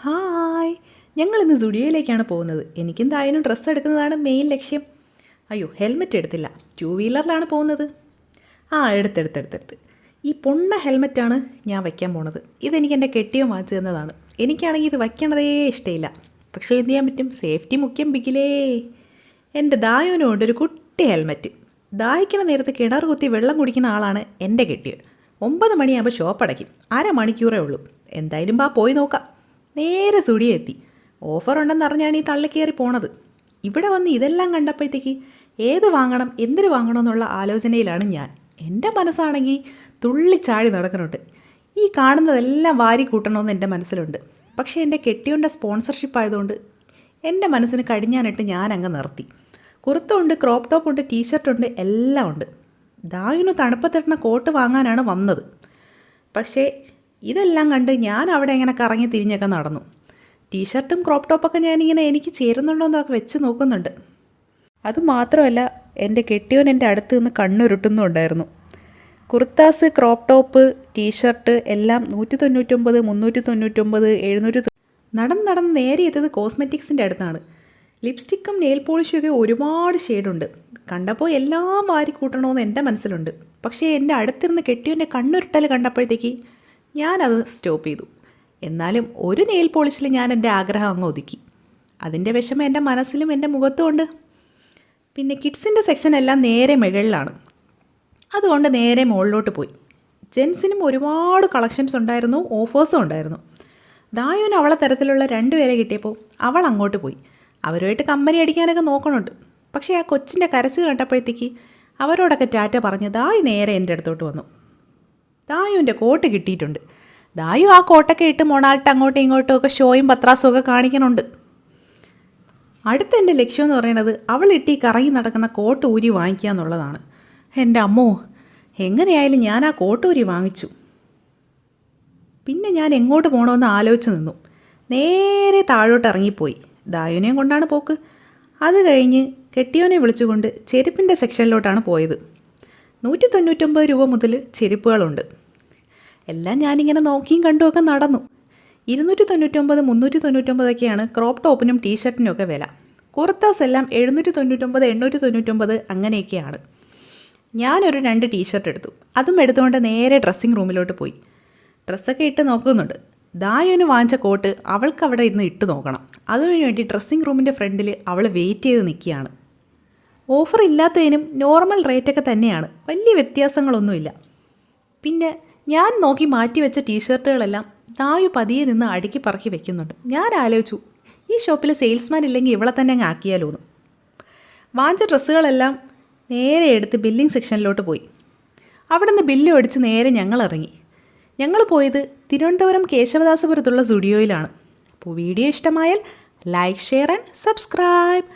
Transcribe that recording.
Hi. ഞങ്ങൾ ഇന്ന് സുഡിയോയിലേക്കാണ് പോകുന്നത്. എനിക്കും തായനും ഡ്രസ്സ് എടുക്കുന്നതാണ് മെയിൻ ലക്ഷ്യം. അയ്യോ ഹെൽമെറ്റ് എടുത്തില്ല. ടു വീലറിലാണ് പോകുന്നത്. ആ എടുത്തെടുത്തെടുത്തെടുത്ത് ഈ പൊണ്ണ ഹെൽമെറ്റാണ് ഞാൻ വയ്ക്കാൻ പോണത്. ഇതെനിക്ക് എന്റെ കെട്ടിയോ വാങ്ങിച്ചു തന്നതാണ്. എനിക്കാണെങ്കിൽ ഇത് വയ്ക്കണതേ ഇഷ്ടമില്ല പക്ഷേ എന്ത് ചെയ്യാൻ പറ്റും? സേഫ്റ്റി മുഖ്യം ബിഗിലേ എന്റെ ദായോനുണ്ട് ഒരു കുട്ടി ഹെൽമെറ്റ് ദാഹിക്കുന്ന നേരത്ത് കിണർ കുത്തി വെള്ളം കുടിക്കുന്ന ആളാണ് എന്റെ കെട്ടിയോ ഒമ്പത് മണിയാകുമ്പോൾ ഷോപ്പ് അടയ്ക്കും. അരമണിക്കൂറേ ഉള്ളൂ. എന്തായാലും ബാ പോയി നോക്കാം. നേരെ സുഴിയെത്തി ഓഫർ ഉണ്ടെന്ന് അറിഞ്ഞാണ് ഈ തള്ളിക്കയറി പോണത്. ഇവിടെ വന്ന് ഇതെല്ലാം കണ്ടപ്പോഴത്തേക്ക് ഏത് വാങ്ങണം എന്തിന് വാങ്ങണം എന്നുള്ള ആലോചനയിലാണ് ഞാൻ. എന്റെ മനസ്സാണെങ്കിൽ തുള്ളിച്ചാടി നടക്കുന്നുണ്ട്. ഈ കാണുന്നതെല്ലാം വാരി കൂട്ടണമെന്ന് എന്റെ മനസ്സിലുണ്ട്. പക്ഷേ എന്റെ കെട്ടിയോന്റെ സ്പോൺസർഷിപ്പ് ആയതുകൊണ്ട് എന്റെ മനസ്സിന് കടിഞ്ഞാനിട്ട് ഞാൻ അങ്ങ് നിർത്തി. കുർത്തുണ്ട് ക്രോപ്പ് ടോപ്പ് ഉണ്ട് ടീഷർട്ട് ഉണ്ട്. എല്ലാം ഉണ്ട് ദായുന് തണുപ്പത്തിട്ടുന്ന കോട്ട് വാങ്ങാനാണ് വന്നത്. പക്ഷേ ഇതെല്ലാം കണ്ട് ഞാൻ അവിടെ ഇങ്ങനെ കറങ്ങി തിരിഞ്ഞൊക്കെ നടന്നു. ടീഷർട്ടും ക്രോപ്പ് ടോപ്പൊക്കെ ഞാനിങ്ങനെ എനിക്ക് ചേരുന്നുണ്ടോ എന്നൊക്കെ വെച്ച് നോക്കുന്നുണ്ട്. അതുമാത്രമല്ല എന്റെ കെട്ടിയോൻ എന്റെ അടുത്ത് നിന്ന് കണ്ണുരുട്ടുന്നുണ്ടായിരുന്നു. Kurtas crop top T shirt എല്ലാം നൂറ്റി തൊണ്ണൂറ്റൊമ്പത് മുന്നൂറ്റി തൊണ്ണൂറ്റൊമ്പത് എഴുന്നൂറ്റി നടന്ന് നടന്ന് നേരെ എത്തിയത് കോസ്മെറ്റിക്സിന്റെ അടുത്താണ്. ലിപ്സ്റ്റിക്കും നെയിൽ പോളിഷും ഒക്കെ ഒരുപാട് ഷെയ്ഡുണ്ട്. കണ്ടപ്പോൾ എല്ലാം വാരി കൂട്ടണമെന്ന് എന്റെ മനസ്സിലുണ്ട്. പക്ഷേ എന്റെ അടുത്തിരുന്ന് കെട്ടിയോന്റെ കണ്ണുരുട്ടൽ കണ്ടപ്പോഴത്തേക്ക് ഞാനത് സ്റ്റോപ്പ് ചെയ്തു. എന്നാലും ഒരു നെയിൽ പോളിഷിൽ ഞാൻ എന്റെ ആഗ്രഹം അങ്ങ് ഒതുക്കി. അതിന്റെ വിഷമം എന്റെ മനസ്സിലും എന്റെ മുഖത്തും ഉണ്ട്. പിന്നെ കിഡ്സിന്റെ സെക്ഷൻ എല്ലാം നേരെ മുകളിലാണ്. അതുകൊണ്ട് നേരെ മുകളിലോട്ട് പോയി. ജെൻസിനും ഒരുപാട് കളക്ഷൻസ് ഉണ്ടായിരുന്നു ഓഫേഴ്സും ഉണ്ടായിരുന്നു. ദായുവിന് അവളെ തരത്തിലുള്ള രണ്ടുപേരെ കിട്ടിയപ്പോൾ അവൾ അങ്ങോട്ട് പോയി. അവരുമായിട്ട് കമ്പനി അടിക്കാനൊക്കെ നോക്കണുണ്ട്. പക്ഷേ ആ കൊച്ചിന്റെ കരച്ച് കണ്ടപ്പോഴത്തേക്ക് അവരോടൊക്കെ ടാറ്റ പറഞ്ഞ് ദായ് നേരെ എന്റെ അടുത്തോട്ട് വന്നു. ദായുവിന്റെ കോട്ട് കിട്ടിയിട്ടുണ്ട്. ദായു ആ കോട്ടൊക്കെ ഇട്ട് മൊണാൾട്ട് അങ്ങോട്ടും ഇങ്ങോട്ടും ഒക്കെ ഷോയും പത്രാസും ഒക്കെ കാണിക്കണുണ്ട് അടുത്ത എന്റെ ലക്ഷ്യം എന്ന് പറയുന്നത് അവൾ ഇട്ടി കറങ്ങി നടക്കുന്ന കോട്ട് ഊരി വാങ്ങിക്കുക എന്നുള്ളതാണ്. എന്റെ അമ്മോ എങ്ങനെയായാലും ഞാൻ ആ കോട്ട് ഊരി വാങ്ങിച്ചു. പിന്നെ ഞാൻ എങ്ങോട്ട് പോകണമെന്ന് ആലോചിച്ച് നിന്നു. നേരെ താഴോട്ട് ഇറങ്ങിപ്പോയി. ദായുനെയും കൊണ്ടാണ് പോക്ക്. അത് കഴിഞ്ഞ് കെട്ടിയോനെ വിളിച്ചുകൊണ്ട് ചെരുപ്പിന്റെ സെക്ഷനിലോട്ടാണ് പോയത്. നൂറ്റി തൊണ്ണൂറ്റൊമ്പത് രൂപ മുതൽ ചെരുപ്പുകളുണ്ട്. എല്ലാം ഞാനിങ്ങനെ നോക്കിയും കണ്ടുമൊക്കെ നടന്നു. ഇരുന്നൂറ്റി തൊണ്ണൂറ്റൊമ്പത് മുന്നൂറ്റി തൊണ്ണൂറ്റൊമ്പതൊക്കെയാണ് ക്രോപ്പ് ടോപ്പിനും ടീഷർട്ടിനും ഒക്കെ വില. കുർത്താസ് എല്ലാം എഴുന്നൂറ്റി തൊണ്ണൂറ്റൊമ്പത് എണ്ണൂറ്റി തൊണ്ണൂറ്റൊമ്പത് അങ്ങനെയൊക്കെയാണ്. ഞാനൊരു രണ്ട് ടീഷർട്ട് എടുത്തു. അതും എടുത്തുകൊണ്ട് നേരെ ഡ്രസ്സിങ് റൂമിലോട്ട് പോയി. ഡ്രസ്സൊക്കെ ഇട്ട് നോക്കുന്നുണ്ട്. ദായോന് വാങ്ങിച്ച കോട്ട് അവൾക്ക് അവിടെ ഇരുന്ന് ഇട്ട് നോക്കണം. അതിനു വേണ്ടി ഡ്രസ്സിങ് റൂമിന്റെ ഫ്രണ്ടിൽ അവൾ വെയിറ്റ് ചെയ്ത് നിൽക്കുകയാണ്. ഓഫർ ഇല്ലാത്തതിനും നോർമൽ റേറ്റൊക്കെ തന്നെയാണ്. വലിയ വ്യത്യാസങ്ങളൊന്നുമില്ല. പിന്നെ ഞാൻ നോക്കി മാറ്റി വെച്ച ടീഷർട്ടുകളെല്ലാം തായു പതിയെ നിന്ന് അടുക്കി പറക്കി വെക്കുന്നുണ്ട്. ഞാൻ ആലോചിച്ചു ഈ ഷോപ്പിലെ സെയിൽസ്മാൻ ഇല്ലെങ്കിൽ ഇവളെ തന്നെ അങ്ങ് ആക്കിയാലോ എന്ന് വാങ്ങിച്ച ഡ്രസ്സുകളെല്ലാം നേരെ എടുത്ത് ബില്ലിംഗ് സെക്ഷനിലോട്ട് പോയി. അവിടെ നിന്ന് ബില്ല് ഒടിച്ച് നേരെ ഞങ്ങൾ ഇറങ്ങി. ഞങ്ങൾ പോയത് തിരുവനന്തപുരം കേശവദാസപുരത്തുള്ള സ്റ്റുഡിയോയിലാണ്. അപ്പോൾ വീഡിയോ ഇഷ്ടമായാൽ ലൈക്ക് ഷെയർ ആൻഡ് സബ്സ്ക്രൈബ്.